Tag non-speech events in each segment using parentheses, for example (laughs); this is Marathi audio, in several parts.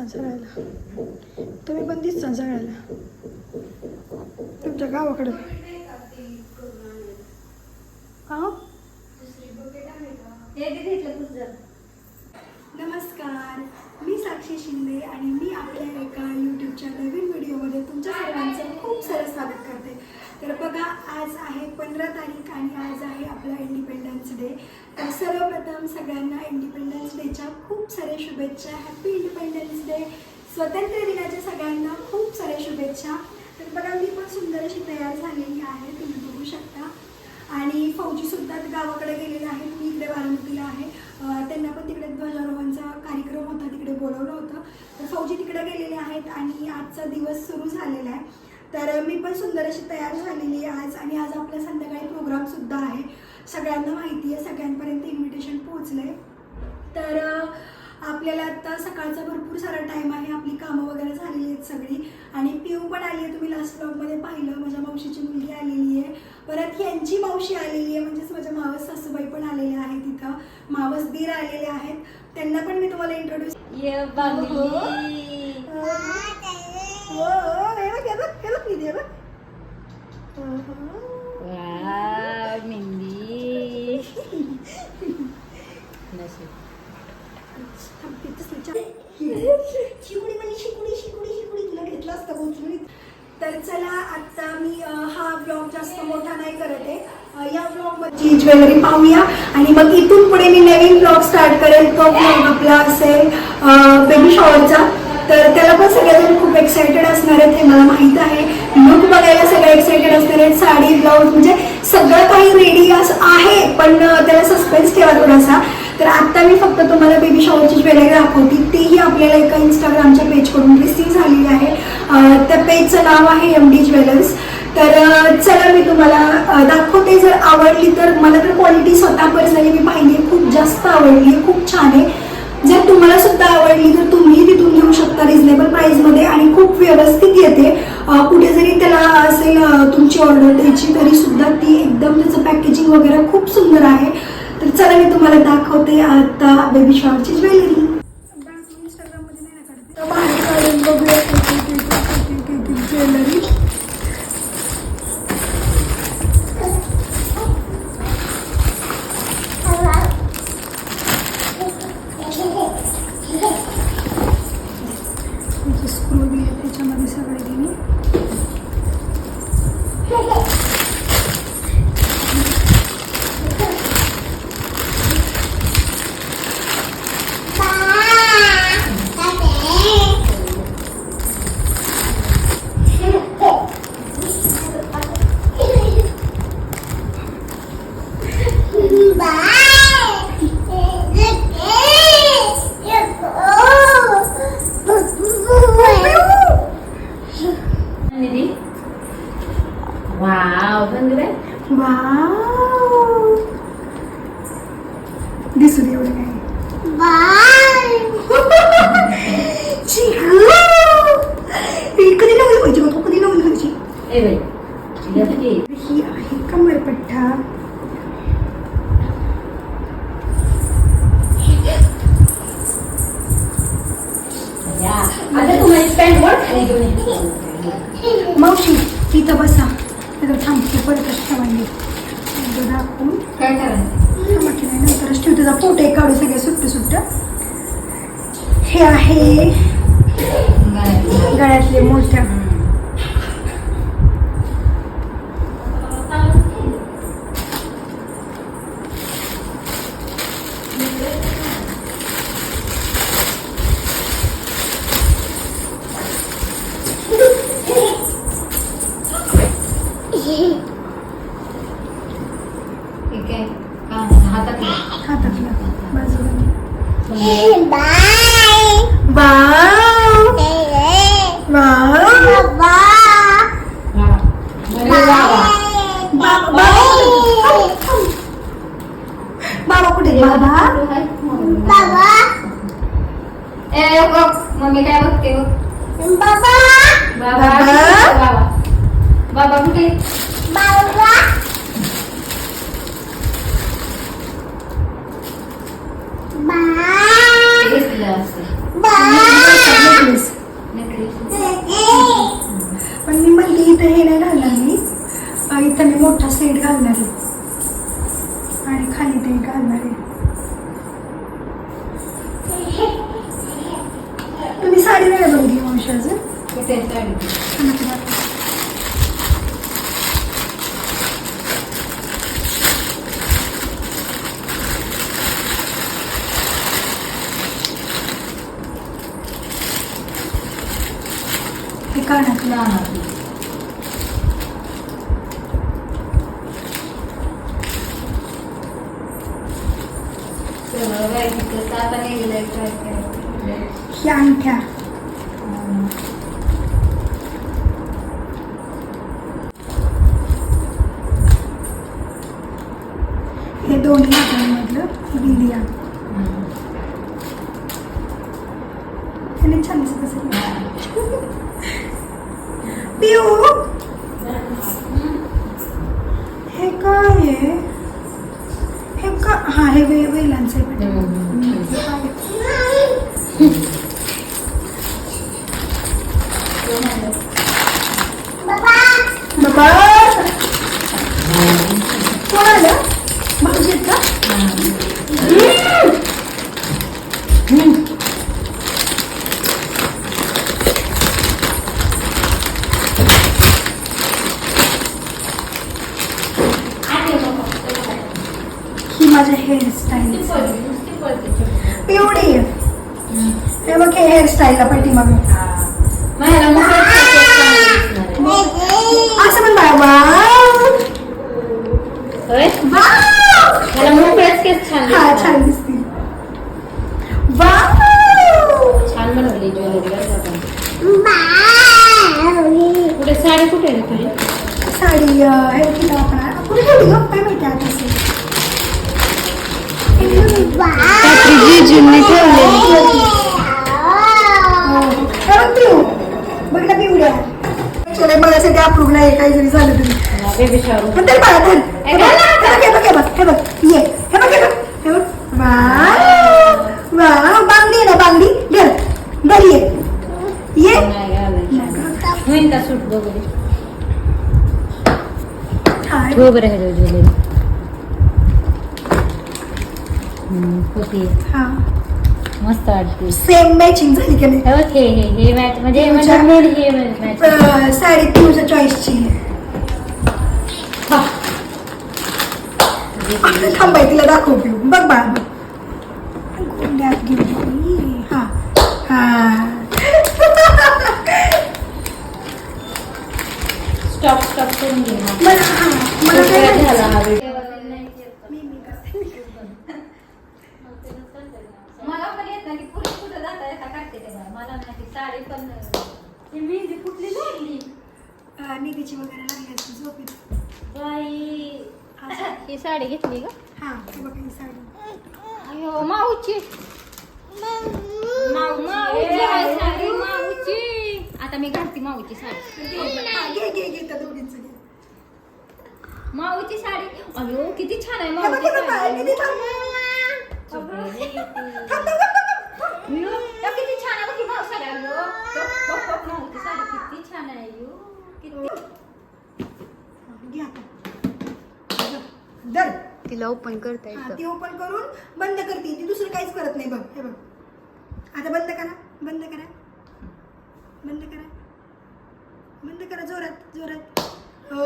दिसता सगळ्याला तुम्ही पण दिसता सगळ्याला तुमच्या गावाकडं. हा? नमस्कार. मी साक्षी शिंदे आणि मी आपल्या एका यूट्यूबच्या नवीन व्हिडिओमध्ये तुमच्या सर्वांचं खूप सारं स्वागत करते. तर बघा आज आहे पंधरा तारीख आणि आज आहे आपला इंडिपेंडन्स डे तर सर्वप्रथम सगळ्यांना इंडिपेंडन्स डेच्या शुभेच्छा. हॅपी इंडिपेंडन्स डे स्वतंत्र दिनाच्या सगळ्यांना खूप साऱ्या शुभेच्छा. तर बघा मी पण सुंदर अशी तयार झालेली आहे. तुम्ही बघू शकता. आणि फौजी सुद्धा गावाकडे गेलेले आहेत. मी इकडे बारामतीला आहे. त्यांना पण तिकडे ध्वजारोहणचा कार्यक्रम होता. तिकडे बोलवलं होतं. तर फौजी तिकडे गेलेले आहेत आणि आजचा दिवस सुरू झालेला आहे. तर मी पण सुंदर अशी तयार झालेली आहे आज. आणि आज आपला संध्याकाळी प्रोग्राम सुद्धा आहे. सगळ्यांना माहिती आहे. सगळ्यांपर्यंत इन्व्हिटेशन पोहोचलं आहे तर अं, आपल्याला आता सकाळचा भरपूर सारा टाईम आहे. आपली कामं वगैरे झालेली आहेत सगळी. आणि पिऊ पण आली आहे. तुम्ही लास्ट ब्लॉगमध्ये पाहिलं. माझ्या मावशीची मुलगी आलेली आहे. परत यांची मावशी आलेली आहे. म्हणजेच माझ्या मावस सासूबाई पण आलेल्या आहेत तिथं मावस दीर आलेले आहेत. त्यांना पण मी तुम्हाला इंट्रोड्यूस हो मेहंदी. (laughs) विचार. (laughs) शिकुडी म्हणजे शिकुडी शिकुडी शिकुडी. तुला घेतला असता पोचून तर चला आता मी हा ब्लॉग जास्त मोठा नाही करत आहे. या ब्लॉगमध्ये ज्वेलरी पाहूया. आणि मग इथून पुढे मी नवीन ब्लॉग स्टार्ट करेल. तो ब्लॉग आपला असेल बेबी शॉवरचा तर त्याला पण सगळेजण खूप एक्सायटेड असणार आहेत हे मला माहीत आहे. लुक बघायला सगळे एक्सायटेड असणार आहेत. साडी ब्लाऊज म्हणजे सगळं काही रेडी आहे पण त्याला सस्पेन्स ठेवा थोडासा. तर आत्ता मी फक्त तुम्हाला बेबी शॉवरची ज्वेलरी दाखवती. तीही आपल्याला एका इंस्टाग्रामच्या पेजकडून रिसीव्ह झालेली आहे. त्या पेजचं नाव आहे एम डी ज्वेलर्स तर चला मी तुम्हाला दाखवते जर आवडली तर. मला तर क्वालिटी स्वतः पर्सनली मी पाहिली आहे. खूप जास्त आवडली आहे. खूप छान आहे. जर तुम्हाला सुद्धा आवडली तर तुम्ही तिथून घेऊ शकता रिझनेबल प्राईसमध्ये आणि खूप व्यवस्थित येते. कुठे जरी त्याला असेल तुमची ऑर्डर द्यायची तरी सुद्धा ती एकदम त्याचं पॅकेजिंग वगैरे खूप सुंदर आहे. तर चला मी तुम्हाला दाखवते आता बेबी शॉवरची ज्वेलरी ज्वेलरी आहे त्याच्यामध्ये सगळे दिली वर. मावशी तिथं बसा. तिथं थांबते परत एकदा दाखवून. काय करायचं? म्हटलं नाही नंतरच ठेवते. त्याचा फोटो एक काढू सगळे सुट्ट सुट्ट. हे आहे गळ्यात. गळ्यातले मोठ्या. ठीक bapak bapak bapak baba, baba, baba, baba, baba, bapak bapak bapak bapak bapak bapak bapak Bye. दिसलं असेल. Bye. सेट घालणार आहे आणि खाली ते घालणार आहे तुम्ही साडी नाही बघली वंशाचं कुठे आहे साडी हे अंगठ्या हे दोन्ही हातांमधलं बिंदिया त्याने छान दिसत असेल. पिऊ. हे काय आहे? हे का हा हे वे वेलांचं आहे बेटा. बाबा कोण आलं भाऊजी आहेत का ही माझ्या आहे. हे बघ हे हेअरस्टाईलला पाठीमागं असं पण केस छान दिसते. वाव. छान बनवली ज्वेलरी कुठे साडी कुठे साडी हे कुठे ठेवली गं? काय माहिती आता असेल. जीजूंनी हो. हे बघ पिऊ बघ ना पिवड्या चले बघायसाठी अप्रूव्ह नाही काही जरी झालं तरी बेबी शॉवर पण तरी बाळा धर हे बघ, हे बघ हे बघ हे बघ ये हे बघ हे बघ हे बघ वाव वाव बांगडी आहे ना बांगडी धर धर ये ये नाही घालायची होईन का सूट वगैरे हा, हो बरं ह्याच्यावर ज्वेलरी होती हा. मस्त वाटते. सेम मॅचिंग झाली की नाही? ओके हे हे मॅच म्हणजे म्हणजे मूड हे मॅच अं, साडी तुझ्या चॉईसची थांबाय तिला दाखव पिऊ. बघ बाळा. बघ गोंड्यात घेऊन हा. हा. स्टॉप स्टॉप करून घे. मला हा मला काय झाला हा माहिती? व्हिडिओ. मी मी करते मला पण येत नाही की पुरुष कुठं जाता येता काढते ते बाळा. मला नाही ती साडी पण ती मेहंदी कुठली लागली अं, निधीची वगैरे लागली असते झोपेत. बाई. ही साडी घेतली का? हा हे बघ ही साडी. अयो माऊची. माऊची. आहे साडी माऊची. आता मी घालते माऊची साडी. हा, घे घे घे त्या दोघींचं घे. माऊची साडी. अयो किती छान आहे हे बघ माऊची हे बघ साडी निधी थांब. सगळं हे ते. थांब, थांब, थांब, थांब. अयो, त्या किती छान आहे बघ ही माऊ साडी अयो बघ, बघ, बघ, माऊची साडी किती छान आहे अयो दर तिला ओपन करता येतं. ती ओपन करून बंद करते. ती दुसरं काहीच करत नाही बघ. हे बघ. आता बंद करा. बंद करा. बंद करा. बंद करा जोरात जोरात हो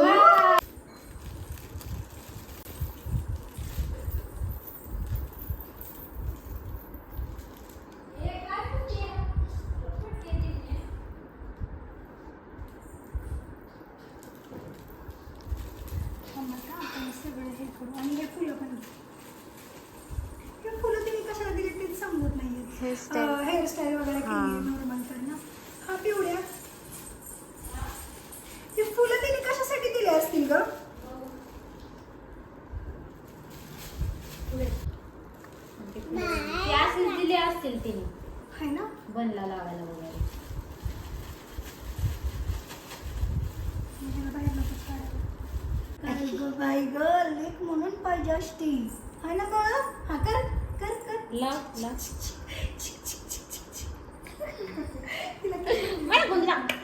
थांब आता, आपण सगळं हे करू आणि हे फुलं पण घे. हे फुलं तुम्ही कशाला दिली ते समजत नाहीये Hairstyle. हेअरस्टाईल वगैरे केली हा. नॉर्मल तर ना हा पिवड्या हे फुलं तिने कशासाठी दिली असतील ग ती असतील तिने. आहे ना? बनला लावायला वगैरे. बाई ग लेक म्हणून पाहिजे असती आहे ना ग? हा कर कर कर. लाव लाव तिला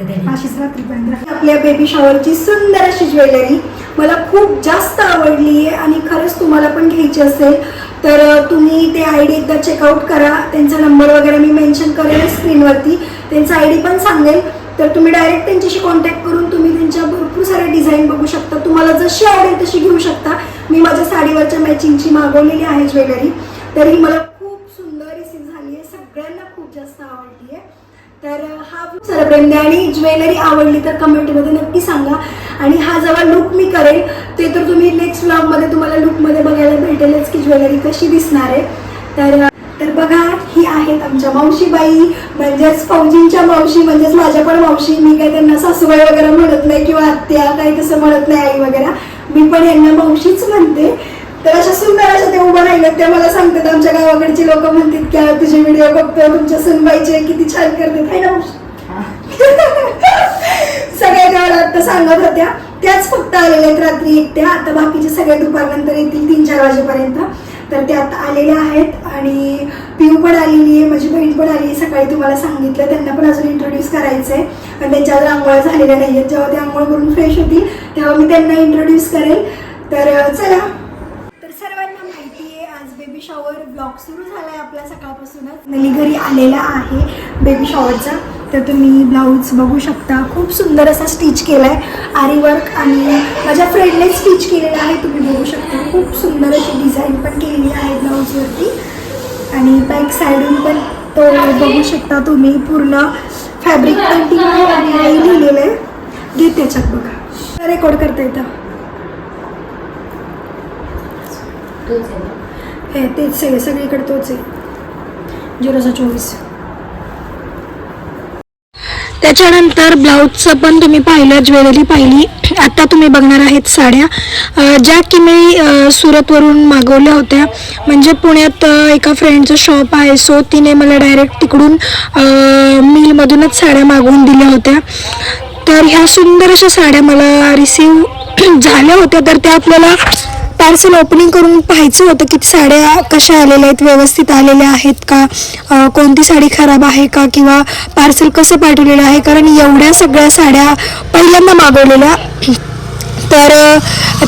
अशीच रात्री पण आपल्या बेबी शॉवरची सुंदर अशी ज्वेलरी मला खूप जास्त आवडली आहे आणि खरंच तुम्हाला पण घ्यायची असेल तर तुम्ही ते आय डी एकदा चेकआउट करा. त्यांचा नंबर वगैरे मी मेन्शन करेल स्क्रीनवरती त्यांचा आय डी पण सांगेल. तर तुम्ही डायरेक्ट त्यांच्याशी कॉन्टॅक्ट करून तुम्ही त्यांच्या भरपूर साऱ्या डिझाईन बघू शकता. तुम्हाला जशी आवडेल तशी घेऊ शकता. मी माझ्या साडीवरच्या मॅचिंगची मागवलेली आहे ज्वेलरी. तर ही मला खूप सुंदर रिसीव झाली आहे सगळ्यांना खूप जास्त आवडली आहे तर हा सर प्रेम द्या आणि ज्वेलरी आवडली तर कमेंटमध्ये नक्की सांगा. आणि हा जेव्हा लुक मी करेल ते तर तुम्ही नेक्स्ट व्लॉगमध्ये तुम्हाला लुकमध्ये बघायला भेटेलच की ज्वेलरी कशी दिसणार आहे. तर तर बघा ही आहेत आमच्या मावशीबाई म्हणजेच फौजींच्या मावशी म्हणजेच माझ्या पण मावशी. मी काही त्यांना सासूबाई वगैरे म्हणत नाही किंवा आत्या काही तसं म्हणत नाही आई वगैरे. मी पण यांना मावशीच म्हणते. तर अशा सुंदर अशा ते उभं राहिलं त्या मला सांगतात आमच्या गावाकडची लोक म्हणतात की तुझे व्हिडिओ बघतो तुमच्या सुनबाईचे किती छान करतात. आहे ना (laughs) सगळ्या गावाला आता सांगत होत्या. त्याच फक्त आलेल्या आहेत रात्री एकट्या. आता बाकीचे सगळे दुपारनंतर येतील तीन चार वाजेपर्यंत. तर त्या आता आलेल्या आहेत आणि पिऊ पण आलेली आहे माझी बहीण पण आली आहे. सकाळी तुम्हाला सांगितलं त्यांना पण अजून इंट्रोड्यूस करायचं आहे पण त्यांच्या आंघोळ झालेल्या नाही आहेत जेव्हा ते आंघोळ करून फ्रेश होतील तेव्हा मी त्यांना इंट्रोड्यूस करेल. तर चला तर सर्वांना माहिती आहे आज बेबी शॉवर ब्लॉग सुरू झाला आहे आपला सकाळपासूनच. नली घरी आलेला आहे बेबी शॉवरचा तर तुम्ही ब्लाऊज बघू शकता. खूप सुंदर असा स्टिच केला आहे आरी वर्क आणि माझ्या फ्रेंडने स्टिच केलेला आहे. तुम्ही बघू शकता. खूप सुंदर अशी डिझाईन पण केलेली आहे ब्लाऊजवरती आणि बॅक साईडून पण तो बघू शकता तुम्ही. पूर्ण फॅब्रिक पेंटिंग लिहिलेलं आहे. घे त्याच्यात बघा. रेकॉर्ड करता येतं. हे तेच सगळे सगळीकडे तोच आहे. झिरोचा चोवीस. त्याच्यानंतर ब्लाऊजचं पण तुम्ही पाहिलं ज्वेलरी पाहिली आता तुम्ही बघणार आहेत साड्या. ज्या की मी सुरतवरून मागवल्या होत्या म्हणजे पुण्यात एका फ्रेंडचं शॉप आहे सो तिने मला डायरेक्ट तिकडून मिलमधूनच साड्या मागवून दिल्या होत्या. तर ह्या सुंदर अशा साड्या मला रिसीव (clears throat) झाल्या होत्या तर त्या आपल्याला पार्सल ओपनिंग करून पाहायचं होतं की साड्या कशा आलेल्या आहेत व्यवस्थित आलेल्या आहेत का? कोणती साडी खराब आहे का? किंवा पार्सल कसं पाठवलेलं आहे? कारण एवढ्या सगळ्या साड्या पहिल्यांदा मागवलेल्या. तर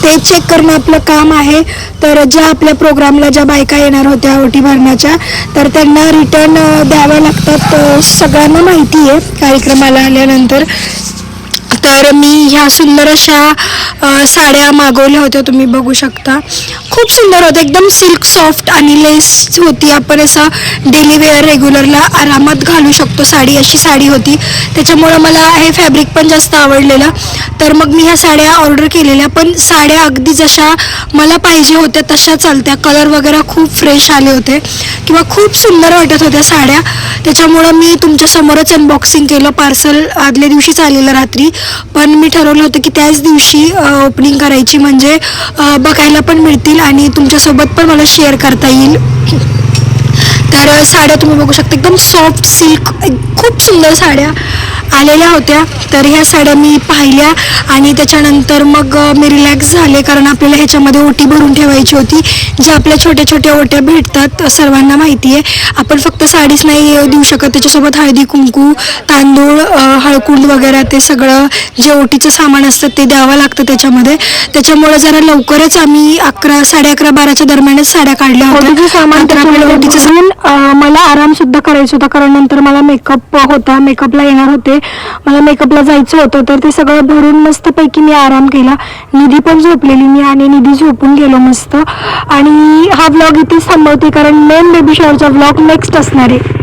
ते चेक करणं आपलं काम आहे. तर ज्या आपल्या प्रोग्रामला ज्या बायका येणार होत्या ओटी भरण्याच्या तर त्यांना रिटर्न द्याव्या लागतात सगळ्यांना माहिती आहे. कार्यक्रमाला आल्यानंतर तर मी ह्या सुंदर अशा साड्या मागवल्या होत्या तुम्ही बघू शकता. खूप सुंदर होत्या एकदम सिल्क सॉफ्ट आणि लेस होती. आपण असं डेली वेअर रेग्युलरला आरामात घालू शकतो साडी अशी साडी होती. त्याच्यामुळं मला हे फॅब्रिक पण जास्त आवडलेलं. तर मग मी ह्या साड्या ऑर्डर केलेल्या पण साड्या अगदी जशा मला पाहिजे होत्या तशा चालत्या. कलर वगैरे खूप फ्रेश आले होते. किंवा खूप सुंदर वाटत होत्या साड्या. त्याच्यामुळं मी तुमच्यासमोरच अनबॉक्सिंग केलं. पार्सल आदल्या दिवशीच आलेलं रात्री. पण मी ठरवलं होतं की त्याच दिवशी ओपनिंग करायची म्हणजे बघायला पण मिळतील आणि तुमच्यासोबत पण मला शेअर करता येईल. तर साड्या तुम्ही बघू शकता. एकदम सॉफ्ट सिल्क खूप सुंदर साड्या. आलेल्या होत्या. तर ह्या साड्या मी पाहिल्या आणि त्याच्यानंतर मग मी रिलॅक्स झाले कारण आपल्याला ह्याच्यामध्ये ओटी भरून ठेवायची होती ज्या आपल्या छोट्या छोट्या ओट्या भेटतात सर्वांना माहिती आहे आपण फक्त साडीच नाही देऊ शकत. त्याच्यासोबत हळदी कुंकू तांदूळ हळकुंड वगैरे ते सगळं जे ओटीचं सामान असतं ते द्यावं लागतं त्याच्यामध्ये. त्याच्यामुळे जरा लवकरच आम्ही अकरा साडे अकरा बाराच्या दरम्यानच साड्या काढल्या होत्या. सामान ओटीचं मला आराम सुद्धा करायचा होता कारण नंतर मला मेकअप होता. मेकअपला येणार होते. मला मेकअपला जायचं होतं तर ते सगळं भरून मस्तपैकी मी आराम केला. निधी पण झोपलेली मी आणि निधी झोपून गेलो मस्त. आणि हा व्लॉग इथेच थांबवते कारण मेन बेबी शॉवरचा व्लॉग नेक्स्ट असणार आहे.